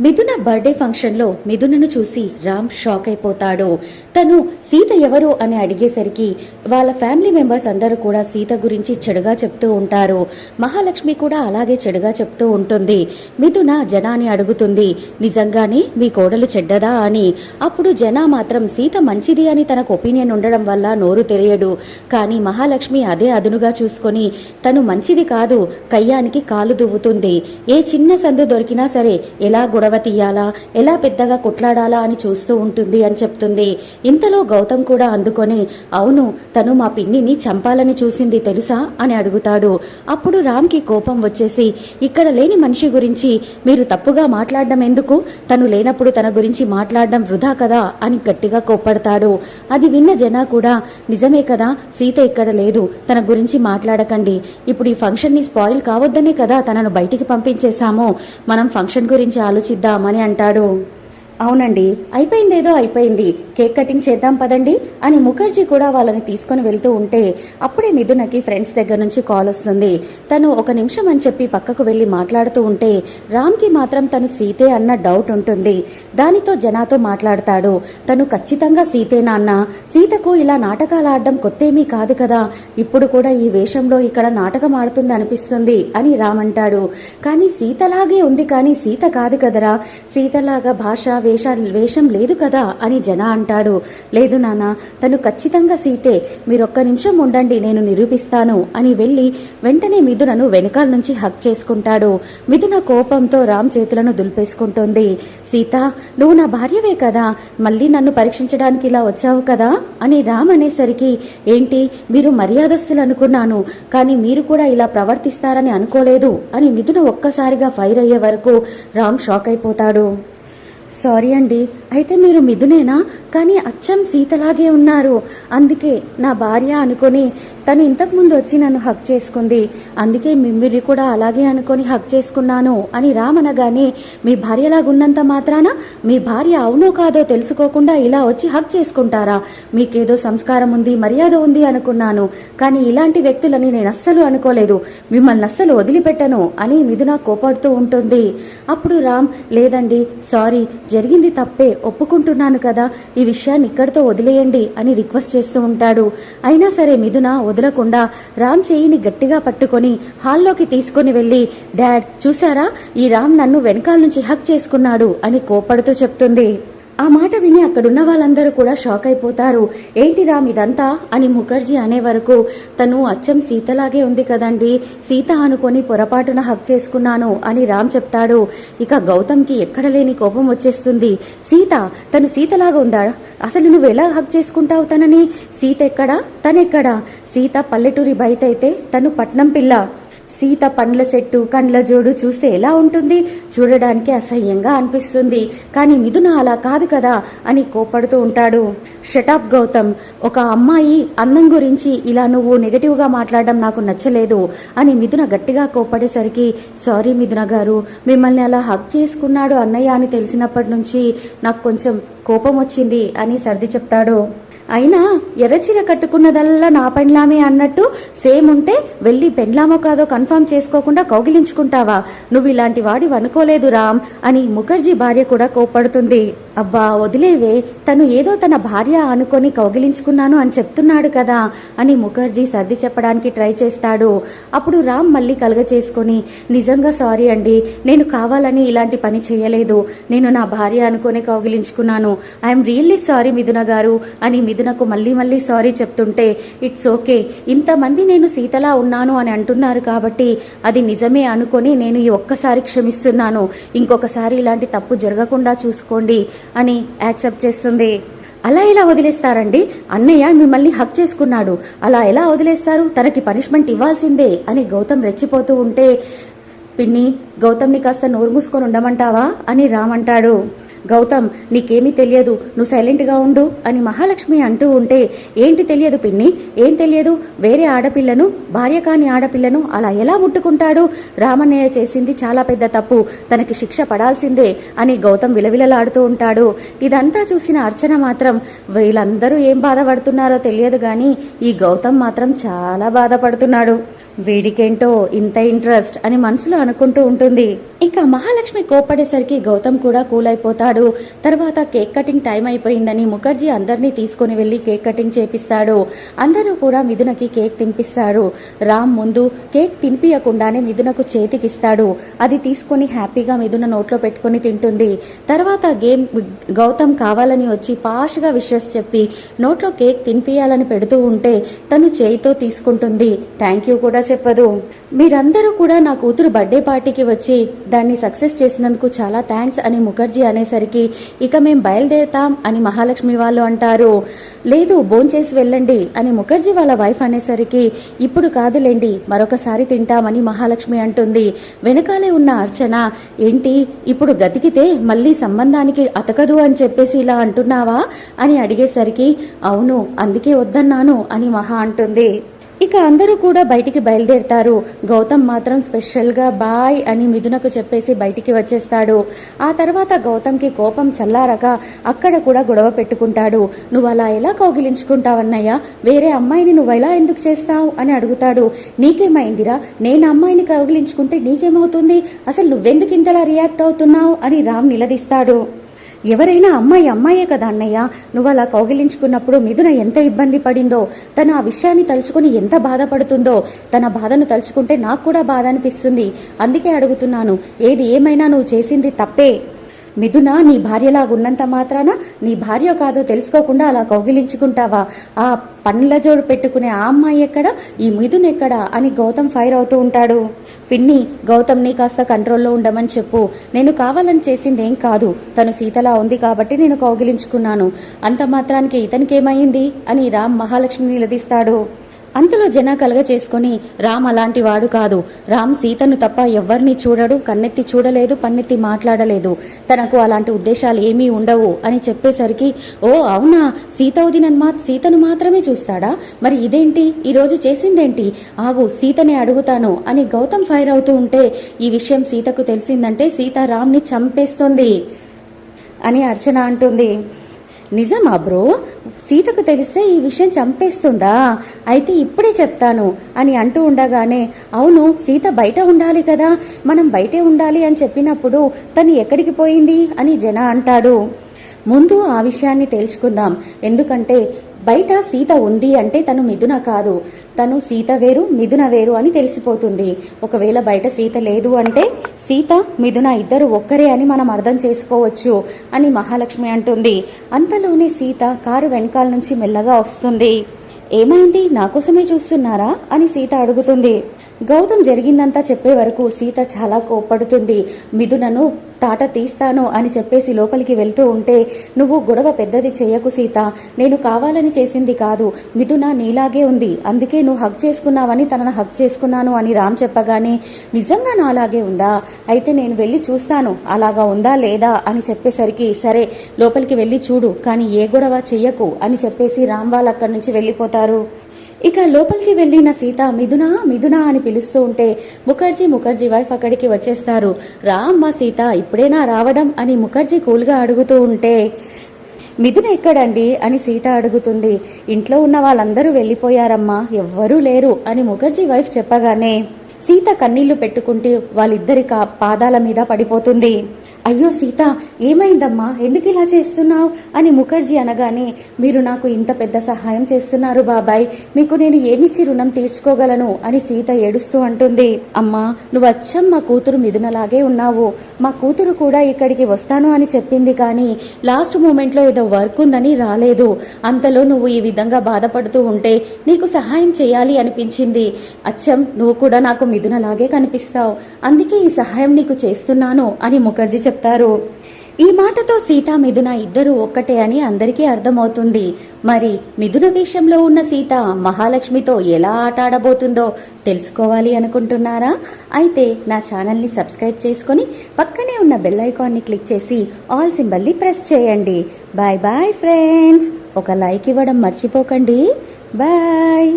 మిథున బర్త్డే ఫంక్షన్లో మిథునను చూసి రామ్ షాక్ అయిపోతాడు. తను సీత ఎవరు? అని అడిగేసరికి వాళ్ళ ఫ్యామిలీ మెంబర్స్ అందరూ కూడా సీత గురించి చెడుగా చెప్తూ ఉంటారు. మహాలక్ష్మి కూడా అలాగే చెడుగా చెప్తూ ఉంటుంది. మిథున జనాని అడుగుతుంది నిజంగానే మీ కోడలు చెడ్డదా? అని. అప్పుడు జనా మాత్రం సీత మంచిది అని తనకు ఒపీనియన్ ఉండడం వల్ల నోరు తెలియడు కానీ మహాలక్ష్మి అదే అదునుగా చూసుకొని తను మంచిది కాదు కయ్యానికి కాలు దువ్వుతుంది. ఏ చిన్న సందు దొరికినా సరే ఎలా గొడవ తీయాలా ఎలా పెద్దగా కొట్లాడాలా అని చూస్తూ ఉంటుంది అని చెప్తుంది. ఇంతలో గౌతమ్ కూడా అందుకొని అవును తను మా పిన్నిని చంపాలని చూసింది తెలుసా? అని అడుగుతాడు. అప్పుడు రామ్కి కోపం వచ్చేసి ఇక్కడ లేని మనిషి గురించి మీరు తప్పుగా మాట్లాడడం ఎందుకు? తను లేనప్పుడు తన గురించి మాట్లాడడం వృధా కదా? అని గట్టిగా కోప్పడతాడు. అది విన్న జన కూడా నిజమే కదా సీత ఇక్కడ లేదు తన గురించి మాట్లాడకండి. ఇప్పుడు ఈ ఫంక్షన్ని స్పాయిల్ కావద్దనే కదా తనను బయటికి పంపించేశాము. మనం ఫంక్షన్ గురించి ఆలోచిద్దామని అంటాడు. అవునండి అయిపోయిందేదో అయిపోయింది. కేక్ కటింగ్ చేద్దాం పదండి అని ముఖర్జీ కూడా వాళ్ళని తీసుకొని వెళ్తూ ఉంటే అప్పుడే మిథునకి ఫ్రెండ్స్ దగ్గర నుంచి కాల్ వస్తుంది. తను ఒక నిమిషం అని చెప్పి పక్కకు వెళ్ళి మాట్లాడుతూ ఉంటే రామ్కి మాత్రం తను సీతే అన్న డౌట్ ఉంటుంది. దానితో జనాతో మాట్లాడతాడు. తను ఖచ్చితంగా సీతే నాన్న సీతకు ఇలా నాటకాలు ఆడడం కొత్తేమీ కాదు కదా. ఇప్పుడు కూడా ఈ వేషంలో ఇక్కడ నాటకం ఆడుతుంది అనిపిస్తుంది అని రామ్ అంటాడు. కానీ సీతలాగే ఉంది కానీ సీత కాదు కదరా. సీతలాగా భాష వేష వేషం లేదు కదా అని జన అంటాడు. లేదు నాన్న తను ఖచ్చితంగా సీతే మీరొక్క నిమిషం ఉండండి నేను నిరూపిస్తాను అని వెళ్ళి వెంటనే మిథునను వెనకాల నుంచి హక్ చేసుకుంటాడు. మిథున కోపంతో రామ్ చేతులను దులిపేసుకుంటుంది. సీత నువ్వు నా భార్యవే కదా మళ్ళీ నన్ను పరీక్షించడానికి ఇలా వచ్చావు కదా అని రామ్ అనేసరికి ఏంటి మీరు మర్యాదస్తులు అనుకున్నాను కానీ మీరు కూడా ఇలా ప్రవర్తిస్తారని అనుకోలేదు అని మిథున ఒక్కసారిగా ఫైర్ అయ్యే వరకు రామ్ షాక్ అయిపోతాడు. సారీ అండి. అయితే మీరు మిథునేనా? కానీ అచ్చం సీతలాగే ఉన్నారు. అందుకే నా భార్య అనుకొని తను ఇంతకుముందు వచ్చి నన్ను హక్ చేసుకుంది. అందుకే మిమ్మల్ని కూడా అలాగే అనుకొని హక్ చేసుకున్నాను అని రామనగానే మీ భార్యలాగున్నంత మాత్రాన మీ భార్య అవునో కాదో తెలుసుకోకుండా ఇలా వచ్చి హక్ చేసుకుంటారా? మీకేదో సంస్కారం ఉంది మర్యాద ఉంది అనుకున్నాను. కానీ ఇలాంటి వ్యక్తులని నేను అస్సలు అనుకోలేదు. మిమ్మల్ని అస్సలు వదిలిపెట్టను అని మిథున కోపడుతూ ఉంటుంది. అప్పుడు రామ్ లేదండి సారీ జరిగింది తప్పే ఒప్పుకుంటున్నాను కదా. ఈ విషయాన్ని ఇక్కడితో వదిలేయండి అని రిక్వెస్ట్ చేస్తూ ఉంటాడు. అయినా సరే మిథున వదలకుండా రామ్ చేయిని గట్టిగా పట్టుకొని హాల్లోకి తీసుకొని వెళ్ళి డాడ్ చూసారా ఈ రామ్ నన్ను వెనకాల నుంచి హక్ చేసుకున్నాడు అని కోపడుతూ చెప్తుంది. ఆ మాట విని అక్కడున్న వాళ్ళందరూ కూడా షాక్ అయిపోతారు. ఏంటి రామ్ ఇదంతా? అని ముఖర్జీ అనే వరకు తను అచ్చం సీతలాగే ఉంది కదండి సీత అనుకొని పొరపాటున హక్ చేసుకున్నాను అని రామ్ చెప్తాడు. ఇక గౌతమ్కి ఎక్కడ లేని కోపం వచ్చేస్తుంది. సీత తను సీతలాగా ఉందా? అసలు నువ్వు ఎలా హక్ చేసుకుంటావు తనని? సీత ఎక్కడా? తనెక్కడా? సీత పల్లెటూరి బయట అయితే తను పట్నం పిల్ల. సీత పండ్ల చెట్టు కండ్ల జోడు చూస్తే ఎలా ఉంటుంది? చూడడానికి అసహ్యంగా అనిపిస్తుంది. కానీ మిథున అలా కాదు కదా అని కోపడుతూ ఉంటాడు. Shut up Gautam. ఒక అమ్మాయి అందం గురించి ఇలా నువ్వు నెగటివ్గా మాట్లాడడం నాకు నచ్చలేదు అని మిథున గట్టిగా కోపడేసరికి సారీ మిథున గారు మిమ్మల్ని అలా హక్ చేసుకున్నాడు అన్నయ్య అని తెలిసినప్పటి నుంచి నాకు కొంచెం కోపం వచ్చింది అని సర్ది చెప్తాడు. అయినా ఎర్రచీర కట్టుకున్నదల్లా నా పెండ్లామే అన్నట్టు సేమ్ ఉంటే వెళ్ళి పెండ్లామో కాదో కన్ఫర్మ్ చేసుకోకుండా కౌగిలించుకుంటావా? నువ్వు ఇలాంటి వాడి అనుకోలేదు రామ్ అని ముఖర్జీ భార్య కూడా కోప్పడుతుంది. అబ్బా వదిలేవే తను ఏదో తన భార్య అనుకొని కౌగిలించుకున్నాను అని చెప్తున్నాడు కదా అని ముఖర్జీ సర్ది చెప్పడానికి ట్రై చేస్తాడు. అప్పుడు రామ్ మళ్ళీ కలగ చేసుకొని నిజంగా సారీ అండి నేను కావాలని ఇలాంటి పని చేయలేదు. నేను నా భార్య అనుకొని కౌగిలించుకున్నాను. ఐఎమ్ రియల్లీ సారీ మిథున గారు అని మిథునకు మళ్ళీ మళ్ళీ సారీ చెప్తుంటే ఇట్స్ ఓకే ఇంతమంది నేను సీతలా ఉన్నాను అని అంటున్నారు కాబట్టి అది నిజమే అనుకొని నేను ఈ ఒక్కసారి క్షమిస్తున్నాను. ఇంకొకసారి ఇలాంటి తప్పు జరగకుండా చూసుకోండి అని యాక్సెప్ట్ చేస్తుంది. అలా ఎలా వదిలేస్తారండి? అన్నయ్య మిమ్మల్ని హక్ చేసుకున్నాడు. అలా ఎలా వదిలేస్తారు? తనకి పనిష్మెంట్ ఇవ్వాల్సిందే అని గౌతమ్ రెచ్చిపోతూ ఉంటే పిన్ని గౌతమ్ని కాస్త నోరు మూసుకొని ఉండమంటావా? అని రామంటాడు గౌతమ్ నీకేమీ తెలియదు. నువ్వు సైలెంట్గా ఉండు అని మహాలక్ష్మి అంటూ ఉంటే ఏంటి తెలియదు పిన్ని? ఏం తెలియదు? వేరే ఆడపిల్లను భార్య కాని ఆడపిల్లను అలా ఎలా ముట్టుకుంటాడు? రామన్నయ్య చేసింది చాలా పెద్ద తప్పు. తనకి శిక్ష పడాల్సిందే అని గౌతమ్ విలవిలలాడుతూ ఉంటాడు. ఇదంతా చూసిన అర్చన మాత్రం వీళ్ళందరూ ఏం బాధపడుతున్నారో తెలియదు కానీ ఈ గౌతమ్ మాత్రం చాలా బాధపడుతున్నాడు. వీడికేంటో ఇంత ఇంట్రెస్ట్ అని మనసులో అనుకుంటూ ఉంటుంది. ఇక మహాలక్ష్మి కోప్పడేసరికి గౌతమ్ కూడా కూల్ అయిపోతాడు తర్వాత కేక్ కటింగ్ టైం అయిపోయిందని ముఖర్జీ అందరినీ తీసుకొని వెళ్ళి కేక్ కటింగ్ చేపిస్తాడు. అందరూ కూడా మిథునకి కేక్ తినిపిస్తారు. రామ్ ముందు కేక్ తినిపించకుండానే మిథునకు చేతికిస్తాడు. అది తీసుకొని హ్యాపీగా మిథున నోట్లో పెట్టుకొని తింటుంది. తర్వాత గేమ్ గౌతమ్ కావాలని వచ్చి పాష్గా విషెస్ చెప్పి నోట్లో కేక్ తినిపియాలని పెడుతూ ఉంటే తను చేయితో తీసుకుంటుంది. థ్యాంక్ యూ కూడా చెప్పదు. మీరందరూ కూడా నా కూతురు బర్త్డే పార్టీకి వచ్చి దాన్ని సక్సెస్ చేసినందుకు చాలా థ్యాంక్స్ అని ముఖర్జీ అనేసరికి ఇక మేం బయలుదేరుతాం అని మహాలక్ష్మి వాళ్ళు అంటారు. లేదు భోంచేసి వెళ్ళండి అని ముఖర్జీ వాళ్ళ వైఫ్ అనేసరికి ఇప్పుడు కాదులేండి మరొకసారి తింటామని మహాలక్ష్మి అంటుంది. వెనకాలే ఉన్న అర్చన ఏంటి ఇప్పుడు గతికితే మళ్ళీ సంబంధానికి అతకదు అని చెప్పేసి ఇలా అంటున్నావా? అని అడిగేసరికి అవును అందుకే వద్దన్నాను అని మహా అంటుంది. ఇక అందరూ కూడా బయటికి బయలుదేరుతారు. గౌతమ్ మాత్రం స్పెషల్గా బాయ్ అని మిథునకు చెప్పేసి బయటికి వచ్చేస్తాడు. ఆ తర్వాత గౌతమ్కి కోపం చల్లారక అక్కడ కూడా గొడవ పెట్టుకుంటాడు. నువ్వు అలా ఎలా కౌగిలించుకుంటావన్నయ్య? వేరే అమ్మాయిని నువ్వు ఎలా ఎందుకు చేస్తావు? అని అడుగుతాడు. నీకేమైందిరా? నేను అమ్మాయిని కౌగిలించుకుంటే నీకేమవుతుంది? అసలు నువ్వెందుకు ఇంతలా రియాక్ట్ అవుతున్నావు? అని రామ్ నిలదీస్తాడు. ఎవరైనా అమ్మాయి అమ్మాయే కదా అన్నయ్య? నువ్వు అలా కౌగిలించుకున్నప్పుడు మిథున ఎంత ఇబ్బంది పడిందో తను ఆ విషయాన్ని తలుచుకుని ఎంత బాధపడుతుందో తన బాధను తలుచుకుంటే నాకు కూడా బాధ అనిపిస్తుంది. అందుకే అడుగుతున్నాను ఏది ఏమైనా నువ్వు చేసింది తప్పే. మిథున నీ భార్యలాగా ఉన్నంత మాత్రాన నీ భార్య కాదో తెలుసుకోకుండా అలా కౌగిలించుకుంటావా? ఆ పండ్ల జోడు పెట్టుకునే ఆ అమ్మాయి ఎక్కడ? ఈ మిథున్ ఎక్కడ? అని గౌతమ్ ఫైర్ అవుతూ ఉంటాడు. పిన్ని గౌతమ్ని కాస్త కంట్రోల్లో ఉండమని చెప్పు. నేను కావాలని చేసింది ఏం కాదు. తను సీతలా ఉంది కాబట్టి నేను కౌగిలించుకున్నాను. అంత మాత్రానికి ఇతనికేమైంది? అని రామ్ మహాలక్ష్మి నిలదీస్తాడు. అంతలో జనా కలగ చేసుకొని రామ్ అలాంటి వాడు కాదు. రామ్ సీతను తప్ప ఎవ్వరిని చూడడు కన్నెత్తి చూడలేదు పన్నెత్తి మాట్లాడలేదు. తనకు అలాంటి ఉద్దేశాలు ఏమీ ఉండవు అని చెప్పేసరికి ఓ అవునా? సీత మా సీతను మాత్రమే చూస్తాడా? మరి ఇదేంటి? ఈరోజు చేసిందేంటి? ఆగు సీతనే అడుగుతాను అని గౌతమ్ ఫైర్ అవుతూ ఉంటే ఈ విషయం సీతకు తెలిసిందంటే సీత రామ్ని చంపేస్తుంది అని అర్చన అంటుంది. నిజమా బ్రో? సీతకు తెలిస్తే ఈ విషయం చంపేస్తుందా? అయితే ఇప్పుడే చెప్తాను అని అంటూ ఉండగానే అవును సీత బయట ఉండాలి కదా మనం బయటే ఉండాలి అని చెప్పినప్పుడు తను ఎక్కడికి పోయింది అని జన అంటాడు. ముందు ఆ విషయాన్ని తేల్చుకుందాం. ఎందుకంటే బయట సీత ఉంది అంటే తను మిథున కాదు. తను సీత వేరు మిథున వేరు అని తెలిసిపోతుంది. ఒకవేళ బయట సీత లేదు అంటే సీత మిథున ఇద్దరు ఒక్కరే అని మనం అర్థం చేసుకోవచ్చు అని మహాలక్ష్మి అంటుంది. అంతలోనే సీత కారు వెనకాల నుంచి మెల్లగా వస్తుంది. ఏమైంది? నా కోసమే చూస్తున్నారా? అని సీత అడుగుతుంది. గౌతమ్ జరిగిందంతా చెప్పే వరకు సీత చాలా కోప్పడుతుంది. మిథునను తాట తీస్తాను అని చెప్పేసి లోపలికి వెళ్తూ ఉంటే నువ్వు గొడవ పెద్దది చేయకు సీత. నేను కావాలని చేసింది కాదు. మిథున నీలాగే ఉంది. అందుకే నువ్వు హక్ చేసుకున్నావని తనను హక్ చేసుకున్నాను అని రామ్ చెప్పగానే నిజంగా నాలాగే ఉందా? అయితే నేను వెళ్ళి చూస్తాను. అలాగా ఉందా లేదా అని చెప్పేసరికి సరే లోపలికి వెళ్ళి చూడు. కానీ ఏ గొడవ చెయ్యకు అని చెప్పేసి రామ్ వాళ్ళు అక్కడి నుంచి వెళ్ళిపోతారు. ఇక లోపలికి వెళ్ళిన సీత మిథునా మిథునా అని పిలుస్తూ ఉంటే ముఖర్జీ ముఖర్జీ వైఫ్ అక్కడికి వచ్చేస్తారు. రా అమ్మ సీత ఇప్పుడేనా రావడం? అని ముఖర్జీ కూల్గా అడుగుతూ ఉంటే మిథున ఎక్కడండి? అని సీత అడుగుతుంది. ఇంట్లో ఉన్న వాళ్ళందరూ వెళ్ళిపోయారమ్మా ఎవ్వరూ లేరు అని ముఖర్జీ వైఫ్ చెప్పగానే సీత కన్నీళ్ళు పెట్టుకుంటూ వాళ్ళిద్దరి కా పాదాల మీద పడిపోతుంది. అయ్యో సీత ఏమైందమ్మా? ఎందుకు ఇలా చేస్తున్నావు? అని ముఖర్జీ అనగానే మీరు నాకు ఇంత పెద్ద సహాయం చేస్తున్నారు బాబాయ్. మీకు నేను ఏమిచ్చి రుణం తీర్చుకోగలను? అని సీత ఏడుస్తూ అంటుంది. అమ్మా నువ్వు అచ్చం మా కూతురు మిథునలాగే ఉన్నావు. మా కూతురు కూడా ఇక్కడికి వస్తాను అని చెప్పింది కానీ లాస్ట్ మూమెంట్లో ఏదో వర్క్ ఉందని రాలేదు. అంతలో నువ్వు ఈ విధంగా బాధపడుతూ ఉంటే నీకు సహాయం చేయాలి అనిపించింది. అచ్చం నువ్వు కూడా నాకు మిథునలాగే కనిపిస్తావు. అందుకే ఈ సహాయం నీకు చేస్తున్నాను అని ముఖర్జీ చెప్తారు. ఈ మాటతో సీత మిథున ఇద్దరు ఒక్కటే అని అందరికీ అర్థమవుతుంది. మరి మిథున వేషంలో ఉన్న సీత మహాలక్ష్మితో ఎలా ఆట ఆడబోతుందో తెలుసుకోవాలి అనుకుంటున్నారా? అయితే నా ఛానల్ని సబ్స్క్రైబ్ చేసుకొని పక్కనే ఉన్న బెల్ ఐకాన్ని క్లిక్ చేసి ఆల్ సింబల్ని ప్రెస్ చేయండి. Bye bye friends. ఒక లైక్ ఇవ్వడం మర్చిపోకండి. బాయ్.